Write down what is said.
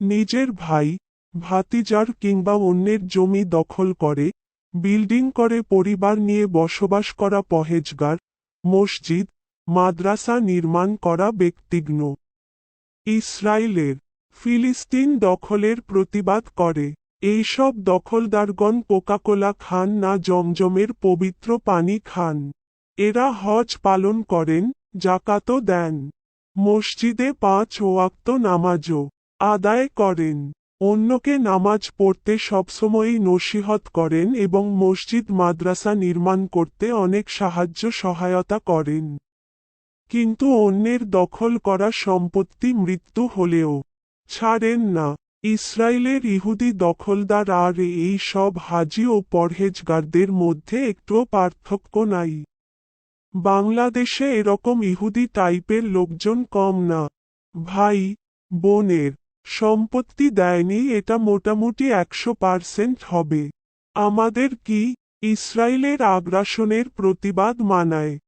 নিজের ভাই, ভাতিজার কিংবা অন্যের জমি দখল করে, বিল্ডিং করে পরিবার নিয়ে বসবাস করা পহেজগার, মসজিদ, মাদ্রাসা নির্মাণ করা ব্যক্তিগ্ন ইসরায়েলের ফিলিস্তিন দখলের প্রতিবাদ করে। এইসব দখলদারগণ কোকাকোলা খান না জমজমের পবিত্র পানি খান। এরা হজ পালন করেন, জাকাতও দেন। মসজিদে পাঁচ ওয়াক্ত নামাজও আদায় করেন। অন্যকে নামাজ পড়তে সবসময়ই নসিহত করেন এবং মসজিদ, মাদ্রাসা নির্মাণ করতে অনেক সাহায্য, সহায়তা করেন। কিন্তু অন্যের দখল করা সম্পত্তি মৃত্যু হলেও ছাড়েন না। ইসরায়েলের ইহুদি দখলদার আর এই সব হাজি ও পরহেজগারদের মধ্যে একটুও পার্থক্য নাই। বাংলাদেশে এরকম ইহুদি টাইপের লোকজন কম না। ভাই, বোনের সম্পত্তি দেয়নি এটা মোটামুটি একশো পার্সেন্ট হবে। আমাদের কি ইসরায়েলের আগ্রাসনের প্রতিবাদ মানায়।